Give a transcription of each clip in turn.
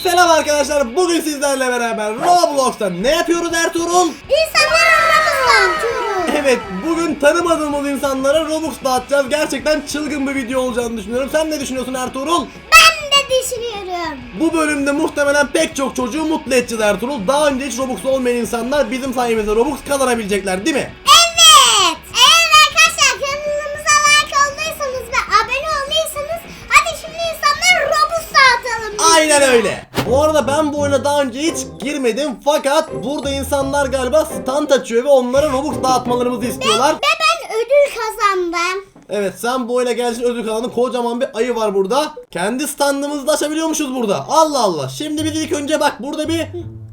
Selam arkadaşlar. Bugün sizlerle beraber Roblox'ta ne yapıyoruz Ertuğrul? İnsanlara aramızdan diyorum. Evet, bugün tanımadığımız insanlara Robux dağıtacağız. Gerçekten çılgın bir video olacağını düşünüyorum. Sen ne düşünüyorsun Ertuğrul? Ben de düşünüyorum. Bu bölümde muhtemelen pek çok çocuğu mutlu edeceğiz Ertuğrul. Daha önce hiç Robux olmayan insanlar bizim sayemizde Robux kazanabilecekler değil mi? Aynen öyle. Bu arada ben bu oyuna daha önce hiç girmedim fakat burada insanlar galiba stand açıyor ve onlara Robux dağıtmalarımızı istiyorlar. Ve ben ödül kazandım. Evet sen bu oyuna gelsin ödül kazandın. Kocaman bir ayı var burada. Kendi standımızı da açabiliyormuşuz burada. Allah Allah. Şimdi biz ilk önce bak burada bir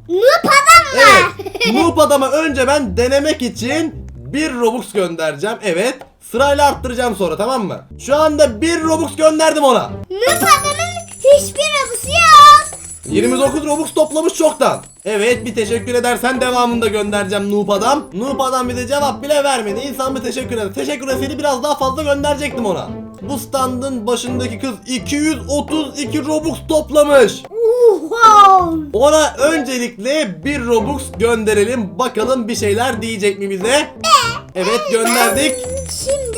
Noob adam var. Evet. Noob adama önce ben denemek için bir Robux göndereceğim. Evet. Sırayla arttıracağım sonra tamam mı? Şu anda bir Robux gönderdim ona. Noob adamın hiçbir abusu yok. 29 Robux toplamış çoktan. Evet bir teşekkür edersen devamında göndereceğim Noob adam. Noob adam bize cevap bile vermedi. İnsan bir teşekkür eder. Teşekkür etseydi biraz daha fazla gönderecektim ona. Bu standın başındaki kız 232 Robux toplamış. Wow. Ona öncelikle bir Robux gönderelim. Bakalım bir şeyler diyecek mi bize? Evet gönderdik. Şimdi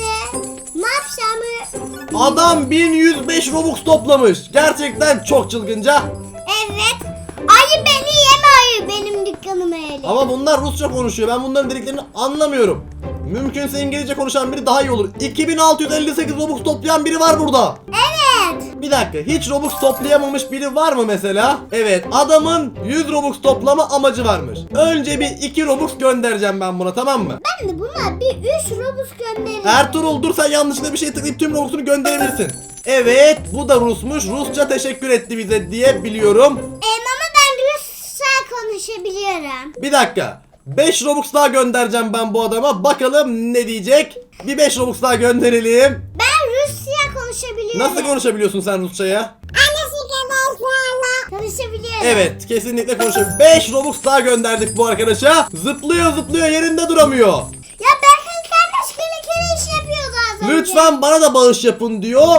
Adam 1105 Robux toplamış. Gerçekten çok çılgınca. Evet. Ayı beni yeme ayı benim dükkanıma eli. Ama bunlar Rusça konuşuyor. Ben bunların dediklerini anlamıyorum. Mümkünse İngilizce konuşan biri daha iyi olur. 2658 Robux toplayan biri var burada. Evet. Bir dakika hiç Robux toplayamamış biri var mı mesela? Evet adamın 100 Robux toplama amacı varmış. Önce bir 2 Robux göndereceğim ben buna tamam mı? Ben de buna bir 3 Robux gönderirim. Ertuğrul dur sen yanlışlıkla bir şey tıklayıp tüm Robux'unu gönderebilirsin. Evet bu da Rusmuş. Rusça teşekkür etti bize diye biliyorum. Em ama ben Rusça konuşabiliyorum. Bir dakika. 5 Robux daha göndereceğim ben bu adama. Bakalım ne diyecek. Bir 5 Robux daha gönderelim. Ben konuşabiliyorum. Nasıl konuşabiliyorsun sen? Annesi kadar Konuşabiliyorum. Evet kesinlikle konuşabiliyor. 5 Robux daha gönderdik bu arkadaşa. Zıplıyor zıplıyor yerinde duramıyor. Ya Berkay kardeş kere kere iş yapıyordu az önce. Lütfen bana da bağış yapın diyor.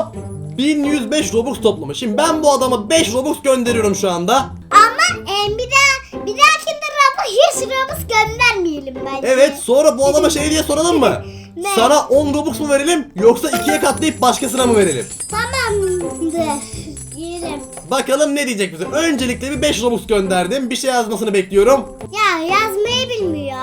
1105 Robux toplamış. Şimdi ben bu adama 5 Robux gönderiyorum şu anda. Ama em, bir daha bir dahakinde Robux hiç Robux göndermeyelim bence. Evet sonra bu adama şey diye soralım mı? Ne? Sana 10 Robux mu verelim yoksa ikiye katlayıp başkasına mı verelim? Tamamdır. Yerim. Bakalım ne diyecek bize. Öncelikle bir 5 Robux gönderdim. Bir şey yazmasını bekliyorum. Ya yazmayı bilmiyor.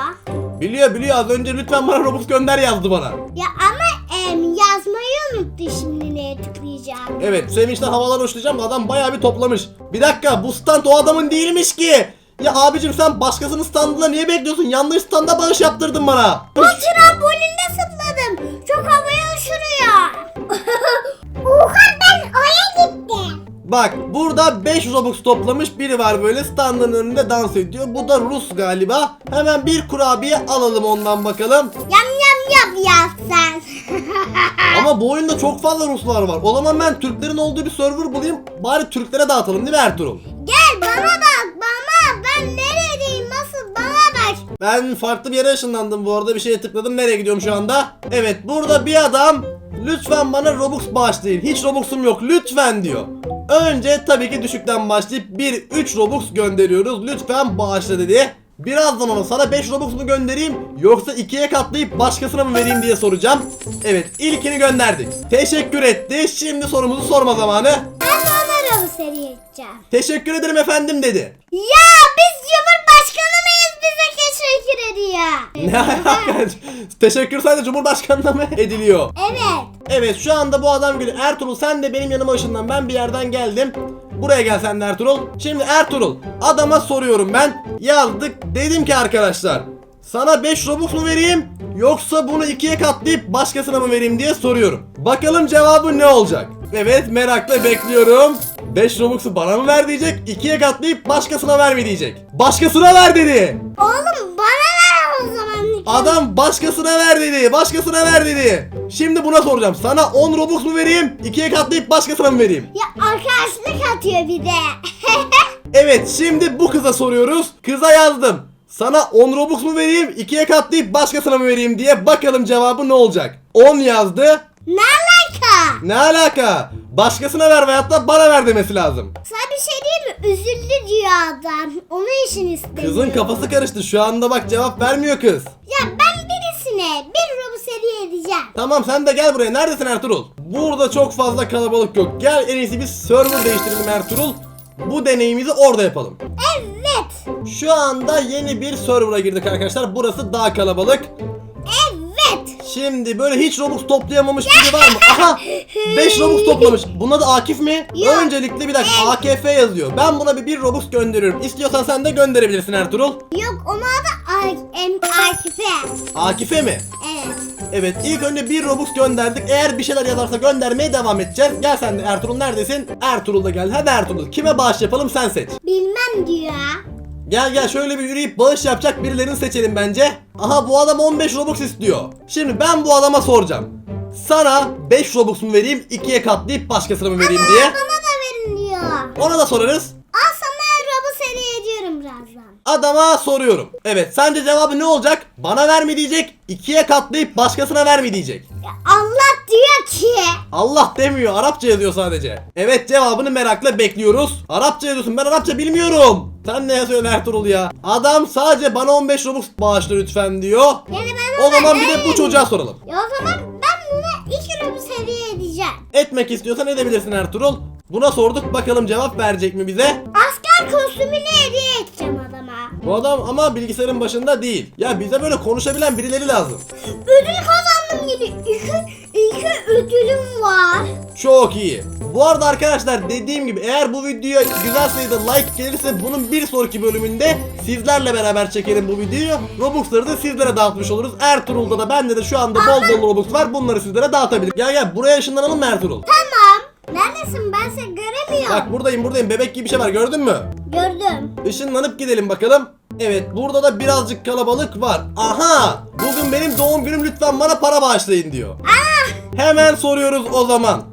Biliyor biliyor az önce lütfen bana Robux gönder yazdı bana. Ya ama em, yazmayı unuttu şimdi neye tıklayacağım. Evet sevinçten havalar uçlayacağım adam bayağı bir toplamış. Bir dakika bu stand o adamın değilmiş ki. Ya abicim sen başkasının standında niye bekliyorsun? Yanlış standa bağış yaptırdın bana. Bu trambolinde zıpladım. Çok havaya uçuruyor. Oha ben oraya gittim. Bak burada 5 Robux toplamış biri var böyle standın önünde dans ediyor. Bu da Rus galiba. Hemen bir kurabiye alalım ondan bakalım. Yam yam yap ya sen. Ama bu oyunda çok fazla Ruslar var. O zaman ben Türklerin olduğu bir server bulayım. Bari Türklere dağıtalım değil mi Ertuğrul? Gel bana bana. Ben neredeyim? Nasıl? Bana bak. Ben farklı bir yere ışınlandım. Bu arada bir şeye tıkladım. Nereye gidiyorum şu anda? Evet burada bir adam Lütfen bana Robux bağışlayın. Hiç Robux'um yok. Lütfen diyor. Önce tabii ki düşükten başlayıp 1-3 Robux gönderiyoruz. Lütfen bağışla dedi. Birazdan ona sana 5 Robux mu göndereyim yoksa ikiye katlayıp başkasına mı vereyim diye soracağım. Evet ilkini gönderdik. Teşekkür etti. Şimdi sorumuzu sorma zamanı Ben sana Robux hediye edeceğim. Teşekkür ederim efendim dedi Ya biz Cumhurbaşkanı mıyız bize teşekkür ediyor. Ne alaka? Teşekkür sadece Cumhurbaşkanı'na mı ediliyor? Evet. Evet şu anda bu adam gülüyor. Ertuğrul sen de benim yanıma ışınlan. Ben bir yerden geldim. Buraya gel sen de Ertuğrul. Şimdi Ertuğrul adama soruyorum ben. Yazdık. Dedim ki arkadaşlar. Sana 5 Robux mu vereyim? Yoksa bunu ikiye katlayıp başkasına mı vereyim diye soruyorum. Bakalım cevabı ne olacak? Evet merakla bekliyorum. 5 Robux'u bana mı ver diyecek, ikiye katlayıp başkasına ver mi diyecek. Başkasına ver dedi. Oğlum bana ver o zaman. Adam başkasına ver dedi. Başkasına ver dedi. Şimdi buna soracağım. Sana 10 Robux mu vereyim? ikiye katlayıp başkasına mı vereyim? Ya arkadaşlık atıyor bir de. Evet şimdi bu kıza soruyoruz. Kıza yazdım. Sana 10 Robux mu vereyim? ikiye katlayıp başkasına mı vereyim diye bakalım cevabı ne olacak. 10 yazdı. ne alaka? Ne alaka? Başkasına ver veyahut da bana ver demesi lazım. Sana bir şey diyeyim mi? Üzüldü diyor adam. Onun için istemiyor. Kızın kafası karıştı. Şu anda bak cevap vermiyor kız. Ya ben birisine bir robot hediye edeceğim. Tamam sen de gel buraya. Neredesin Ertuğrul? Burada çok fazla kalabalık yok. Gel en iyisi biz server değiştirelim Ertuğrul. Bu deneyimizi orada yapalım. Evet. Şu anda yeni bir server'a girdik arkadaşlar. Burası daha kalabalık. Şimdi böyle hiç Robux toplayamamış biri var mı? Aha! 5 Robux toplamış. Buna da Akif mi? Yok. Öncelikle bir dakika AKF yazıyor. Ben buna bir 1 Robux gönderiyorum. İstiyorsan sen de gönderebilirsin Ertuğrul. Yok ona da Akif'e. Akif'e mi? Evet. Evet ilk önce 1 Robux gönderdik. Eğer bir şeyler yazarsa göndermeye devam edeceğiz. Gel sen de Ertuğrul neredesin? Ertuğrul da gel. Hadi Ertuğrul kime bağış yapalım sen seç. Bilmem diyor. Gel gel şöyle bir yürüyüp bağış yapacak birilerini seçelim bence. Aha bu adam 15 Robux istiyor. Şimdi ben bu adama soracağım. Sana 5 Robux mu vereyim 2'ye katlayıp başkasına mı vereyim diye. Bana da verin diyor. Ona da sorarız. Al sana robot hediye ediyorum birazdan. Adama soruyorum. Evet sence cevabı ne olacak? Bana ver mi diyecek? 2'ye katlayıp başkasına ver mi diyecek? Allah diyor ki. Allah demiyor Arapça yazıyor sadece. Evet cevabını merakla bekliyoruz. Arapça yazıyorsun ben Arapça bilmiyorum. Sen ne yazıyorsun Ertuğrul ya? Adam sadece bana 15 Robux bağışla lütfen diyor. Yani ben O ona zaman bir de bu çocuğa soralım. Ya o zaman ben buna iki robot hediye edeceğim. Etmek istiyorsan edebilirsin Ertuğrul. Buna sorduk bakalım cevap verecek mi bize? Asker kostümünü hediye edeceğim adama. Bu adam ama bilgisayarın başında değil. Ya bize böyle konuşabilen birileri lazım. Ödül kazandım yine. İki, iki ödülüm var. Çok iyi. Bu arada arkadaşlar dediğim gibi eğer bu videoya güzel sayıda like gelirse bunun bir sonraki bölümünde sizlerle beraber çekelim bu videoyu. Robux'ları da sizlere dağıtmış oluruz. Ertuğrul'da da bende de şu anda bol bol Robux var. Bunları sizlere dağıtabilirim. Gel gel buraya ışınlanalım mı Ertuğrul? Tamam. Neredesin ben seni göremiyorum. Bak buradayım buradayım. Bebek gibi bir şey var gördün mü? Gördüm. Işınlanıp gidelim bakalım. Evet burada da birazcık kalabalık var. Aha! Bugün benim doğum günüm lütfen bana para bağışlayın diyor. Hemen soruyoruz o zaman.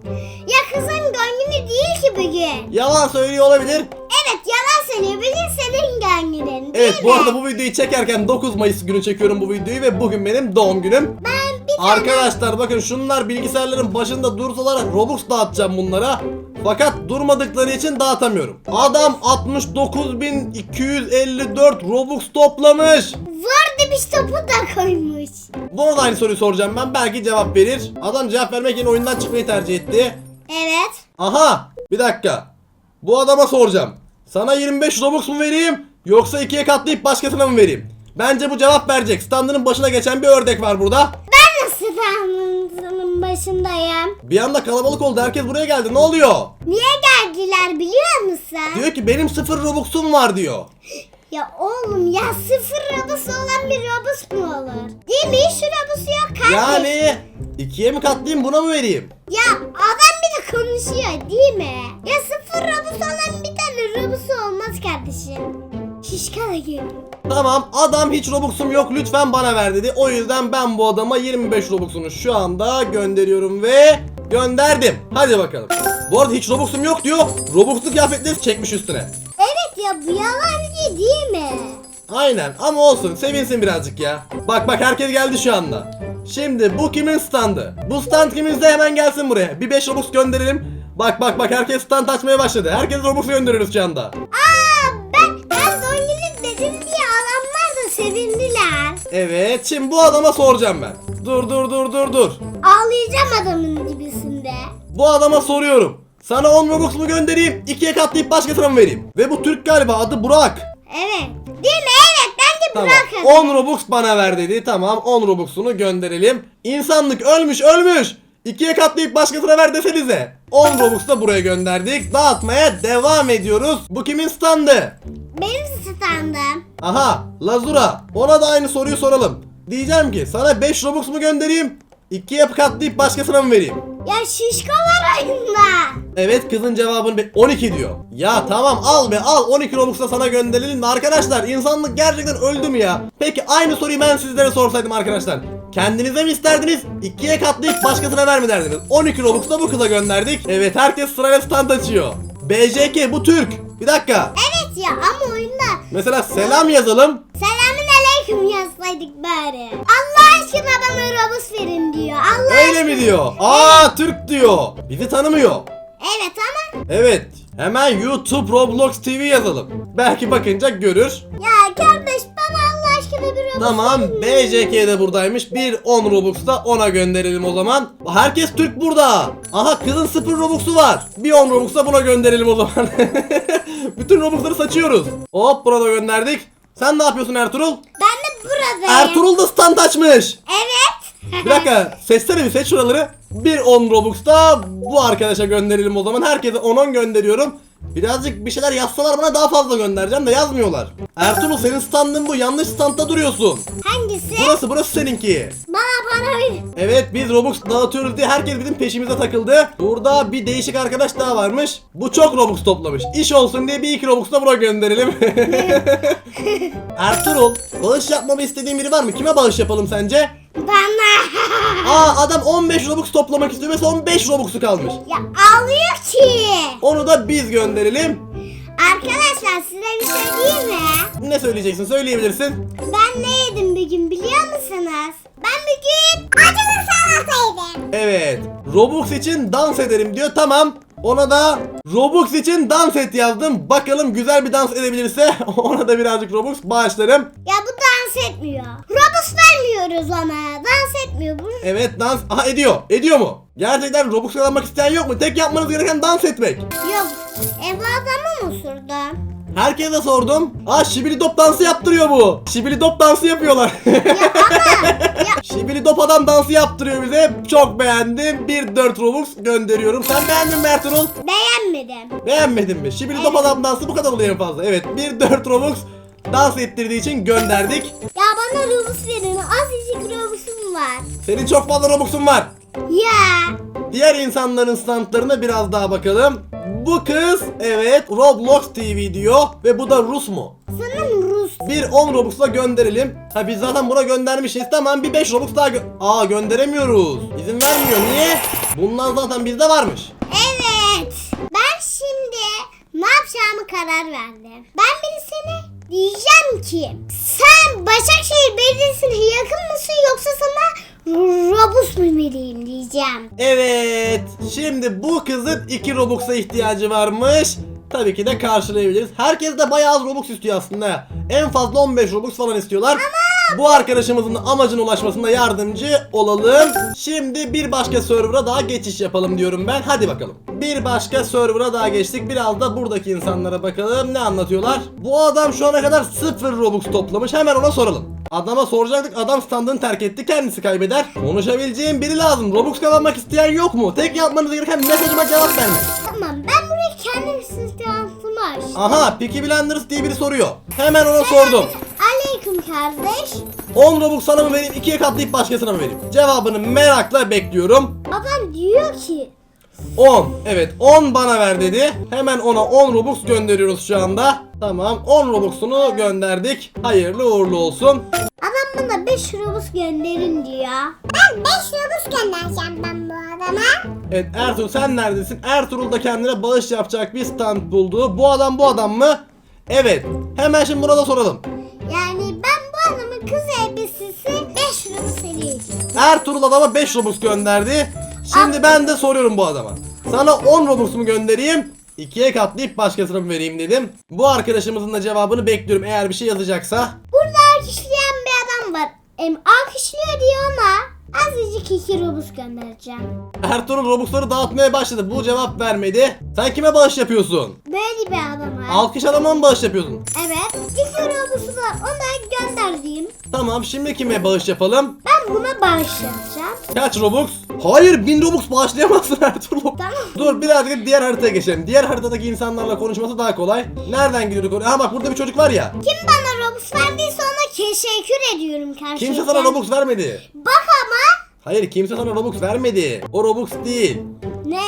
Ya kızın doğum günü değil ki bugün. Yalan söylüyor olabilir. Evet yalan söylüyor. Bugün senin doğum günün Evet bu arada bu videoyu çekerken 9 Mayıs günü çekiyorum bu videoyu ve bugün benim doğum günüm. Ben. Arkadaşlar bakın şunlar bilgisayarların başında dursalar Robux dağıtacağım bunlara. Fakat durmadıkları için dağıtamıyorum. Adam 69.254 Robux toplamış. Var demiş topu da koymuş. Buna da aynı soruyu soracağım ben belki cevap verir. Adam cevap vermek yerine oyundan çıkmayı tercih etti. Evet. Aha bir dakika. Bu adama soracağım. Sana 25 Robux mu vereyim yoksa ikiye katlayıp başkasına mı vereyim? Bence bu cevap verecek. Standının başına geçen bir ördek var burada. Tanrının başındayım? Bir anda kalabalık oldu. Herkes buraya geldi. Ne oluyor? Niye geldiler biliyor musun? Diyor ki benim sıfır Robux'um var diyor. Ya oğlum ya sıfır robusu olan bir robus mu olur? Değil mi? Hiç robusu yok kardeş. Yani ikiye mi katlayayım buna mı vereyim? Ya adam bir de konuşuyor değil mi? Ya sıfır robusu olan bir tane robusu olmaz kardeşim. Şişkala geliyor. Tamam adam hiç Robux'um yok lütfen bana ver dedi. O yüzden ben bu adama 25 Robux'unu şu anda gönderiyorum ve gönderdim. Hadi bakalım. Bu arada hiç Robux'um yok diyor. Robux'lu kıyafetleri çekmiş üstüne. Evet ya bu yalancı değil mi? Aynen ama olsun sevinsin birazcık ya. Bak bak herkes geldi şu anda. Şimdi bu kimin standı? Bu stand kiminse hemen gelsin buraya. Bir 5 Robux gönderelim. Bak bak bak herkes stand açmaya başladı. Herkes Robux gönderiyoruz şu anda. Aa Evet şimdi bu adama soracağım ben. Dur dur dur dur dur. Ağlayacağım adamın gibisinde. Bu adama soruyorum. Sana 10 Robux mu göndereyim? ikiye katlayıp başkasına mı vereyim? Ve bu Türk galiba adı Burak. Evet. Değil mi? Evet bence Tamam. bırakın. 10 Robux bana ver dedi. Tamam 10 Robux'unu gönderelim. İnsanlık ölmüş ölmüş. İkiye katlayıp başkasına ver desenize. 10 Robux da buraya gönderdik. Dağıtmaya devam ediyoruz. Bu kimin standı? Benim standım. Aha Lazura. Ona da aynı soruyu soralım. Diyeceğim ki sana 5 Robux mu göndereyim? İkiye katlayıp başkasına mı vereyim? Ya şişko var oyunda. Evet kızın cevabını be- 12 diyor. Ya tamam al be al 12 Robux'la sana gönderelim de arkadaşlar insanlık gerçekten öldü mü ya? Peki aynı soruyu ben sizlere sorsaydım arkadaşlar. Kendinize mi isterdiniz? ikiye katlayıp başkasına ver mi derdiniz? 12 Robux'la bu kıza gönderdik. Evet herkes sırayla stand açıyor. BJK bu Türk. Bir dakika. Evet ya ama oyunda. Mesela selam yazalım. Selamün aleyküm yazsaydık bari. Allah aşkına bana Robux verin diyor. Allah Öyle mi diyor? Aa Türk diyor. Bizi tanımıyor. Evet ama Evet. Hemen YouTube Roblox TV yazalım. Belki bakınca görür. ya kardeş Allah aşkına bir Robux Tamam. BJK de buradaymış. Bir 10 Robux da ona gönderelim o zaman. Herkes Türk burada. Aha kızın 0 Robux'u var. Bir 10 Robux da buna gönderelim o zaman. Bütün Robux'ları saçıyoruz. Hop buna da gönderdik. Sen ne yapıyorsun Ertuğrul? Ben de buradayım. Ertuğrul da stand açmış. Evet. Bir dakika seçsene bir seç şuraları. Bir 10 Robux da bu arkadaşa gönderelim o zaman. Herkese 10-10 gönderiyorum. Birazcık bir şeyler yazsalar bana daha fazla göndereceğim de yazmıyorlar. Ertuğrul senin standın bu. Yanlış standta duruyorsun. Hangisi? Burası burası seninki. Bana para ver. Evet biz Robux dağıtıyoruz diye herkes bizim peşimize takıldı. Burada bir değişik arkadaş daha varmış. Bu çok Robux toplamış. İş olsun diye bir iki Robux da buna gönderelim. Ertuğrul bağış yapmamı istediğin biri var mı? Kime bağış yapalım sence? Bana. Aa adam 15 Robux toplamak istiyor ve son 5 Robux'u kalmış. ya ağlıyor ki. Onu da biz gönderelim. Arkadaşlar size bir şey diyeyim mi? Ne söyleyeceksin? Söyleyebilirsin. Ben ne yedim bugün biliyor musunuz? Ben bugün acılı salata yedim. Evet. Robux için dans ederim diyor. Tamam. Ona da Robux için dans et yazdım. Bakalım güzel bir dans edebilirse ona da birazcık Robux bağışlarım. Ya bu dans etmiyor. Robux vermiyoruz ona. Dans etmiyor. Bu Evet dans. Aha ediyor. Ediyor mu? Gerçekten Robux kazanmak isteyen yok mu? Tek yapmanız gereken dans etmek. yok. Ev adamı mı sürdüm? Herkese sordum. Aa şibili dop dansı yaptırıyor bu. Şibili dop dansı yapıyorlar. Şibili dop adam dansı yaptırıyor bize. Çok beğendim. Bir 4 Robux gönderiyorum. Sen beğendin mi Ertuğrul? beğenmedim. Beğenmedin mi? Şibili top adam dansı bu kadar oluyor en fazla. Evet bir 4 Robux dans ettirdiği için gönderdik. Ya bana Robux verin. Azıcık Robux'um var. Senin çok fazla Robux'un var. Ya. Diğer insanların standlarına biraz daha bakalım. Bu kız evet Roblox TV diyor ve bu da Rus mu? Sanırım Rus. Bir 10 Robux'la gönderelim. Ha biz zaten buna göndermişiz. Tamam bir 5 Robux daha gö- Aa gönderemiyoruz. İzin vermiyor. Niye? Bundan zaten bizde varmış. Evet. Ben şimdi ne yapacağımı karar verdim. Ben birisine diyeceğim ki sen Başakşehir Belediyesi'ne yakın mısın yoksa sana Robux vereyim diyeceğim. Evet. Şimdi bu kızın 2 Robux'a ihtiyacı varmış. Tabii ki de karşılayabiliriz. Herkes de bayağı az Robux istiyor aslında. En fazla 15 Robux falan istiyorlar. Bu arkadaşımızın amacına ulaşmasında yardımcı olalım. Şimdi bir başka server'a daha geçiş yapalım diyorum ben. Hadi bakalım. Bir başka server'a daha geçtik. Biraz da buradaki insanlara bakalım ne anlatıyorlar. Bu adam şu ana kadar 0 Robux toplamış. Hemen ona soralım. Adama soracaktık. Adam standını terk etti. Kendisi kaybeder. Konuşabileceğim biri lazım. Robux kazanmak isteyen yok mu? Tek yapmanız gereken mesajıma cevap vermek. Tamam ben buraya kendim istihdamımı açtım. Aha Peaky Blinders diye biri soruyor. Hemen ona sordum. Kardeş. 10 Robux sana mı vereyim, ikiye katlayıp başkasına mı vereyim? Cevabını merakla bekliyorum. Adam diyor ki 10. Evet 10 bana ver dedi. Hemen ona 10 Robux gönderiyoruz şu anda. Tamam 10 Robux'unu gönderdik. Hayırlı uğurlu olsun. adam bana 5 Robux gönderin diyor. Ben 5 Robux göndereceğim ben bu adama. Evet Ertuğrul sen neredesin? Ertuğrul da kendine bağış yapacak bir stand buldu. Bu adam bu adam mı? Evet. Hemen şimdi buna da soralım. Yani kız elbisesi 5 Robux vereyim. Ertuğrul adama 5 Robux gönderdi. Şimdi ben de soruyorum bu adama. Sana 10 Robux mu göndereyim? İkiye katlayıp başkasına mı vereyim dedim. Bu arkadaşımızın da cevabını bekliyorum eğer bir şey yazacaksa. Burada alkışlayan bir adam var. Em alkışlıyor diyor ama azıcık 2 Robux göndereceğim. Ertuğrul Robux'ları dağıtmaya başladı. Bu cevap vermedi. Sen kime bağış yapıyorsun? Böyle bir adam var. Alkış adama mı bağış yapıyorsun? Evet. 2 Robus'u var. Ona gönderdiğim. Tamam şimdi kime bağış yapalım? Ben buna bağışlayacağım. Kaç Robux? Hayır 1000 Robux bağışlayamazsın Ertuğrul. Tamam. Dur birazcık diğer haritaya geçelim. Diğer haritadaki insanlarla konuşması daha kolay. Nereden gidiyorduk? Ha bak burada bir çocuk var ya. Kim bana Robux verdiyse ona teşekkür ediyorum gerçekten. Kimse sana Robux vermedi. Bak ama. Hayır kimse sana Robux vermedi. O Robux değil. Ne?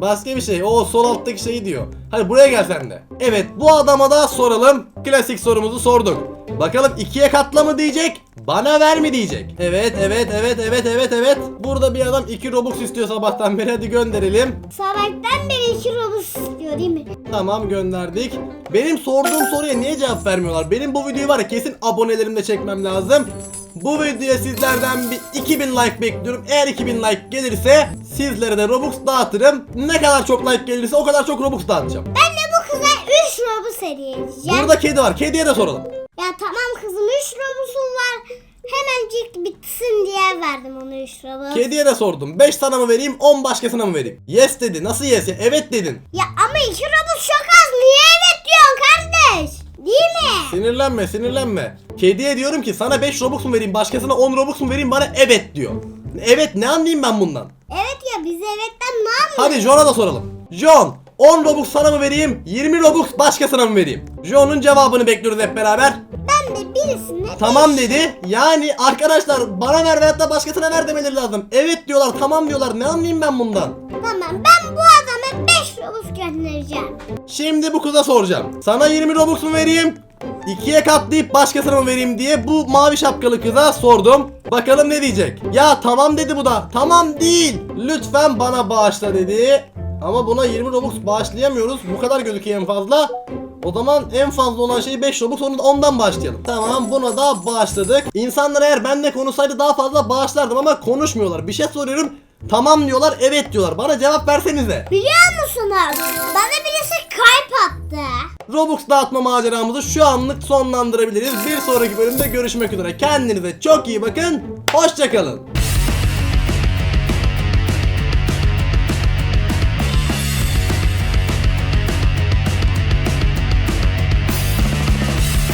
Başka bir şey. O sol alttaki şeyi diyor. Hadi buraya gel sen de. Evet bu adama da soralım. Klasik sorumuzu sorduk. Bakalım ikiye katla mı diyecek? Bana ver mi diyecek? Evet evet evet evet evet evet. Burada bir adam 2 Robux istiyor sabahtan beri. Hadi gönderelim. Sabahtan beri 2 Robux istiyor değil mi? Tamam gönderdik. Benim sorduğum soruya niye cevap vermiyorlar? Benim bu videoyu var ya kesin abonelerimle çekmem lazım. Bu videoya sizlerden bir 2000 like bekliyorum. Eğer 2000 like gelirse sizlere de Robux dağıtırım. Ne kadar çok like gelirse o kadar çok Robux dağıtacağım. Ben de bu kıza 3 Robux hediye edeceğim. Burada kedi var. Kediye de soralım. Ya tamam kızım 3 Robus'um var. Hemencik bitsin diye verdim ona 3 Robux. Kediye de sordum. 5 sana mı vereyim 10 başkasına mı vereyim? Yes dedi. Nasıl yes? Evet dedin. Ya ama 2 Robux çok az. Niye evet diyorsun kardeş? Değil mi? Sinirlenme sinirlenme. Kediye diyorum ki sana 5 Robux mu vereyim başkasına 10 Robux mu vereyim bana evet diyor. Evet ne anlayayım ben bundan? Evet ya biz evetten ne anlıyoruz? Hadi John'a da soralım. John 10 Robux sana mı vereyim 20 Robux başkasına mı vereyim? John'un cevabını bekliyoruz hep beraber. Ben de birisine Tamam dedi. Yani arkadaşlar bana ver veyahut da başkasına ver demeleri lazım. Evet diyorlar tamam diyorlar ne anlayayım ben bundan? Tamam ben bu adama 5 Robux göndereceğim. Şimdi bu kıza soracağım. Sana 20 Robux mu vereyim? İkiye katlayıp başkasına mı vereyim diye bu mavi şapkalı kıza sordum. Bakalım ne diyecek? Ya tamam dedi bu da. Tamam değil. Lütfen bana bağışla dedi. Ama buna 20 Robux bağışlayamıyoruz. Bu kadar gözüküyor en fazla. O zaman en fazla olan şey 5 Robux onu da ondan bağışlayalım. Tamam buna da bağışladık. İnsanlar eğer benimle konuşsaydı daha fazla bağışlardım ama konuşmuyorlar. Bir şey soruyorum. Tamam diyorlar, evet diyorlar. Bana cevap versenize. Biliyor musunuz? Bana birisi kalp attı. Robux dağıtma maceramızı şu anlık sonlandırabiliriz. Bir sonraki bölümde görüşmek üzere. Kendinize çok iyi bakın. Hoşçakalın.